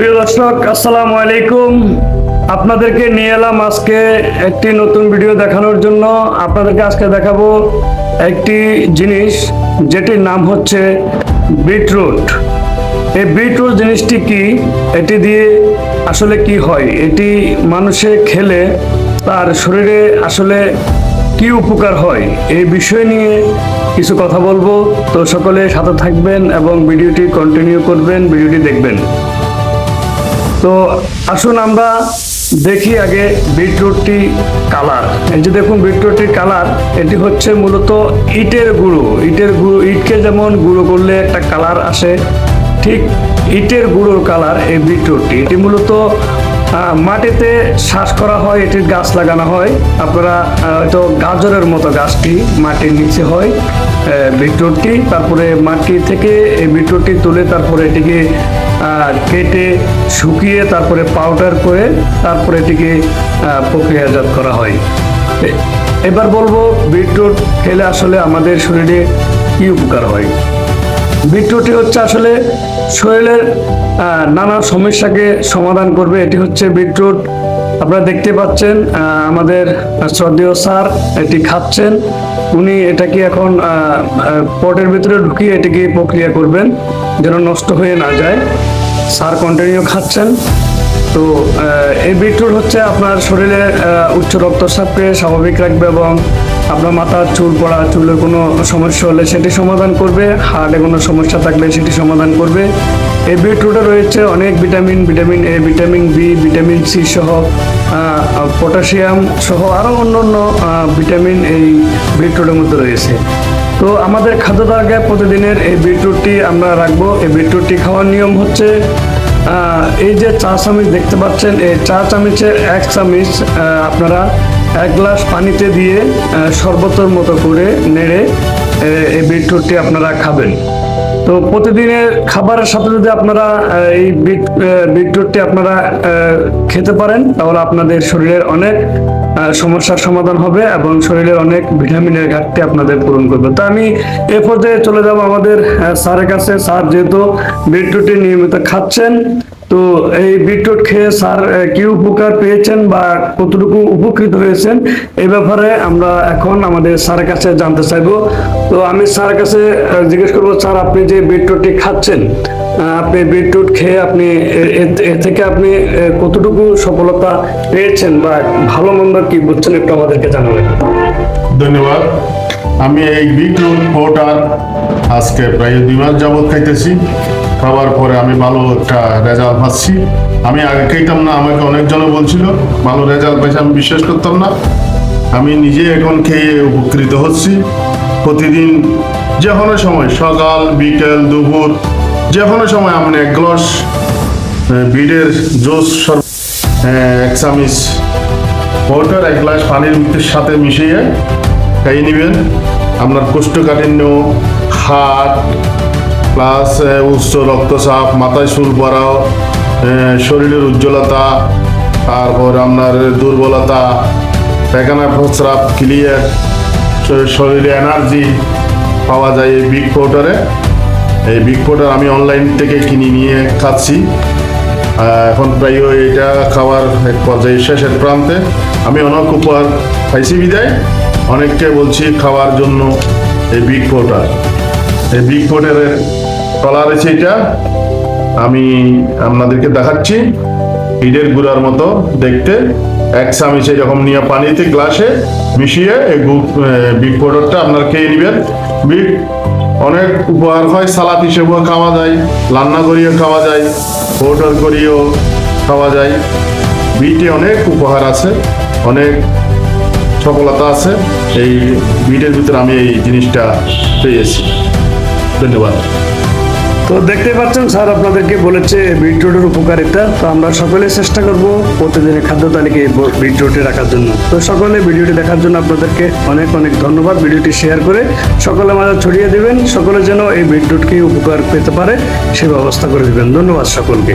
প্রিয় দর্শক, আসসালামু আলাইকুম। আপনাদেরকে নিয়ে এলাম আজকে একটি নতুন ভিডিও দেখানোর জন্য। আপনাদেরকে আজকে দেখাবো একটি জিনিস, যেটির নাম হচ্ছে বিটরুট। এই বিটরুট জিনিসটি কি? এটি দিয়ে আসলে কি হয়? এটি মানুষে খেলে তার শরীরে আসলে কি উপকার হয়? এই বিষয় নিয়ে কিছু কথা বলব। তো সকলে সাথে থাকবেন এবং ভিডিওটি কন্টিনিউ করবেন, ভিডিওটি দেখবেন। তো আসুন আমরা দেখি আগে বিটরুটটি কালার। এই যে দেখুন বিটরুটটির কালার, এটি হচ্ছে মূলত ইটের গুঁড়ো। ইটের গুঁড়ো, ইটকে যেমন গুঁড়ো করলে একটা কালার আসে, ঠিক ইটের গুঁড়োর কালার এই বিটরুটটি। এটি মূলত মাটিতে শ্বাস করা হয়, এটির গাছ লাগানো হয়। আপনারা হয়তো গাজরের মতো গাছটি মাটির নিচে হয় বিটরুটটি। তারপরে মাটি থেকে এই বিটরুটটি তুলে তারপরে এটিকে কেটে শুকিয়ে তারপরে পাউডার করে তারপরে এটিকে প্রক্রিয়াজাত করা হয়। এবার বলব, বিটরুট খেলে আসলে আমাদের শরীরে কি উপকার হয়? বিটরুটটি হচ্ছে আসলে শরীরের নানা সমস্যাকে সমাধান করবে। এটি হচ্ছে বিটরুট আপনারা দেখতে পাচ্ছেন আমাদের শ্রদ্ধেয় স্যার এটি খাচ্ছেন। উনি এটাকে এখন পটের ভিতরে ঢুকিয়ে এটিকে প্রক্রিয়া করবেন, যেন নষ্ট হয়ে না যায়। স্যার কন্টিনিউ খাচ্ছেন। তো এই বিটরুট হচ্ছে আপনার শরীরে উচ্চ রক্তচাপকে স্বাভাবিক রাখবে এবং আপনার মাথার চুল পড়া, চুলের কোনো সমস্যা হলে সেটি সমাধান করবে। হার্টে কোনো সমস্যা থাকলে সেটি সমাধান করবে। এই বিটরুটে রয়েছে, অনেক vitamin vitamin A vitamin B vitamin C সহ পটাশিয়াম সহ আরও অন্য অন্য ভিটামিন এই বিটরুটের মধ্যে রয়েছে। তো আমাদের খাদ্য তালিকায় প্রতিদিনের এই বিটরুটটি আমরা রাখব। এই বিটরুটটি খাওয়ার নিয়ম হচ্ছে এই যে চা চামচ দেখতে পাচ্ছেন, এই চা চামচের এক চামচ আপনারা এক গ্লাস পানিতে দিয়ে শরবতের মতো করে নেড়ে এই বিটরুটটি আপনারা খাবেন। তো প্রতিদিনের খাবারের সাথে যদি আপনারা এই বিট বিটরুটটি আপনারা খেতে পারেন, তাহলে আপনাদের শরীরের অনেক সমস্যার সমাধান হবে এবং শরীরের অনেক ভিটামিনের ঘাটতি আপনাদের পূরণ করবে। তো আমি এ পর্যায়ে চলে যাব আমাদের স্যারের কাছে। স্যার যেহেতু বিটরুটটি নিয়মিত খাচ্ছেন তো এই বিটরুট খেয়ে স্যার কি উপকার পেয়েছেন বা কতটুকু উপকৃত হয়েছেন? এই ব্যাপারে আমরা এখন আমাদের স্যারের কাছে জানতে চাইব। তো আমি স্যারের কাছে জিজ্ঞেস করব, স্যার, আপনি যে বিটরুটটি খাচ্ছেন আপনি বিটরুট খেয়ে আপনি, এ- থেকে আপনি কতটুকু সফলতা পেয়েছেন বা ভালো মন্দ কি বুঝছেন একটু আমাদেরকে জানাবেন। ধন্যবাদ। আমি এই বিটরুট পাউডার আজকে প্রায় দুই মাস যাবৎ খাইতেছি। খাওয়ার পরে আমি ভালো একটা রেজাল্ট পাচ্ছি। আমি আগে খেতাম না, আমাকে অনেকজনে বলছিল, ভালো রেজাল্ট পাইছে, আমি বিশ্বাস করতাম না। আমি নিজে এখন খেয়ে উপকৃত হচ্ছি। প্রতিদিন যে কোনো সময়, সকাল, বিকেল, দুপুর যে কোনো সময় আপনি এক গ্লাস বিটের জুস এক চামিচ ওটার এক গ্লাস পানির সাথে মিশিয়ে খাইয়ে নেবেন। আপনার কোষ্ঠকাঠিন্য, হার্ট প্লাস উচ্চ রক্তচাপ মাথায় চুল পড়াও শরীরের উজ্জ্বলতা, তারপর আপনার দুর্বলতা পায়খানা প্রস্রাব ক্লিয়ার শরীরে এনার্জি পাওয়া যায় এই বিগ পাউডারে এই বিগ পাউডার আমি অনলাইন থেকে কিনে নিয়ে খাচ্ছি। এখন প্রায় এটা খাওয়ার এক পর্যায়ে শেষের প্রান্তে। আমি অনেক উপহার পাইছি বিদায়। অনেককে বলছি খাওয়ার জন্য এই বিগ পাউডার এই বিগ পাউডারের কলার আছে এটা। আমি আপনাদেরকে দেখাচ্ছি। ইটের গুঁড়ার মতো দেখতে। এক চামচ এরকম নিয়ে পানিতে গ্লাসে মিশিয়ে এই বিগ পাউডারটা আপনারা খেয়ে নেবেন। বিগ অনেক উপহার হয়, সালাদ হিসেবেও খাওয়া যায়, রান্না করিও খাওয়া যায়, পাউডার করিও খাওয়া যায়। বিটে অনেক উপহার আছে, অনেক সফলতা আছে। এই বিটের ভিতরে আমি এই জিনিসটা পেয়েছি। ধন্যবাদ। তো দেখতে পাচ্ছেন স্যার, আপনাদেরকে বলেছে বিটরুটের উপকারিতা। তো আমরা সকলে চেষ্টা করব প্রতিদিনের খাদ্য তালিকায় বিটরুটে রাখার জন্য। তো সকলে ভিডিওটি দেখার জন্য আপনাদেরকে অনেক অনেক ধন্যবাদ। ভিডিওটি শেয়ার করে সকলে মাঝে ছড়িয়ে দেবেন। সকলে যেন এই বিটরুটকে উপকার পেতে পারে, সে ব্যবস্থা করে দেবেন। ধন্যবাদ সকলকে।